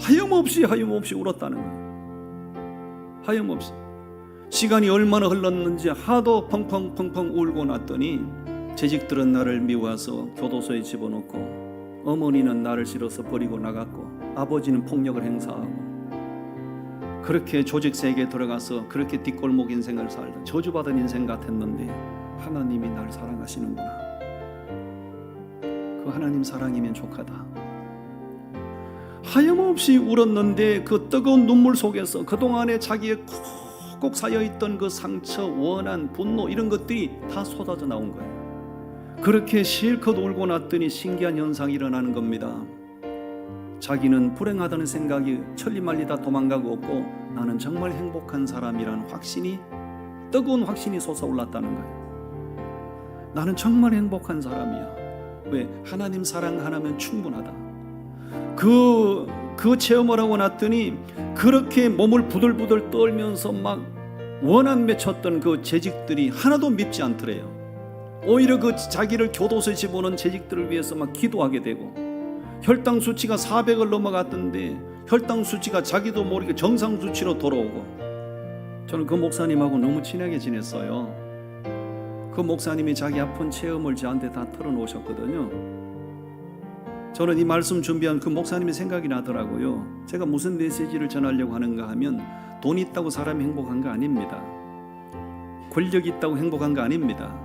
하염없이 하염없이 울었다는 거예요. 하염없이. 시간이 얼마나 흘렀는지 하도 펑펑펑펑 울고 났더니 재직들은 나를 미워서 교도소에 집어넣고 어머니는 나를 실어서 버리고 나갔고 아버지는 폭력을 행사하고 그렇게 조직 세계에 들어가서 그렇게 뒷골목 인생을 살던 저주받은 인생 같았는데 하나님이 날 사랑하시는구나. 그 하나님 사랑이면 족하다. 하염없이 울었는데 그 뜨거운 눈물 속에서 그동안에 자기의 콕콕 쌓여있던 그 상처, 원한, 분노 이런 것들이 다 쏟아져 나온 거예요. 그렇게 실컷 울고 났더니 신기한 현상이 일어나는 겁니다. 자기는 불행하다는 생각이 천리말리 다 도망가고 없고 나는 정말 행복한 사람이라는 확신이 뜨거운 확신이 솟아올랐다는 거예요. 나는 정말 행복한 사람이야. 왜? 하나님 사랑 하나면 충분하다. 그, 그 체험을 하고 났더니 그렇게 몸을 부들부들 떨면서 막 원한 맺혔던 그 재직들이 하나도 밉지 않더래요. 오히려 그 자기를 교도소에 집어넣은 재직들을 위해서 막 기도하게 되고 혈당 수치가 400을 넘어갔던데 혈당 수치가 자기도 모르게 정상 수치로 돌아오고 저는 그 목사님하고 너무 친하게 지냈어요. 그 목사님이 자기 아픈 체험을 저한테 다 털어놓으셨거든요. 저는 이 말씀 준비한 그 목사님의 생각이 나더라고요. 제가 무슨 메시지를 전하려고 하는가 하면 돈 있다고 사람이 행복한 거 아닙니다. 권력 있다고 행복한 거 아닙니다.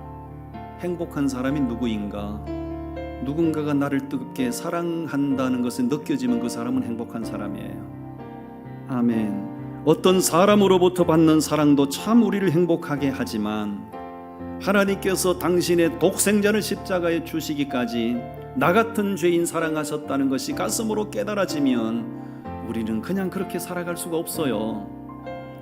행복한 사람이 누구인가? 누군가가 나를 뜨겁게 사랑한다는 것이 느껴지면 그 사람은 행복한 사람이에요. 아멘. 어떤 사람으로부터 받는 사랑도 참 우리를 행복하게 하지만 하나님께서 당신의 독생자를 십자가에 주시기까지 나 같은 죄인 사랑하셨다는 것이 가슴으로 깨달아지면 우리는 그냥 그렇게 살아갈 수가 없어요.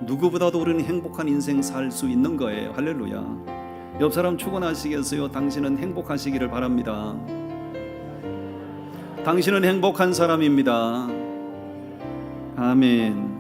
누구보다도 우리는 행복한 인생 살 수 있는 거예요. 할렐루야. 옆 사람 축원하시겠어요? 당신은 행복하시기를 바랍니다. 당신은 행복한 사람입니다. 아멘.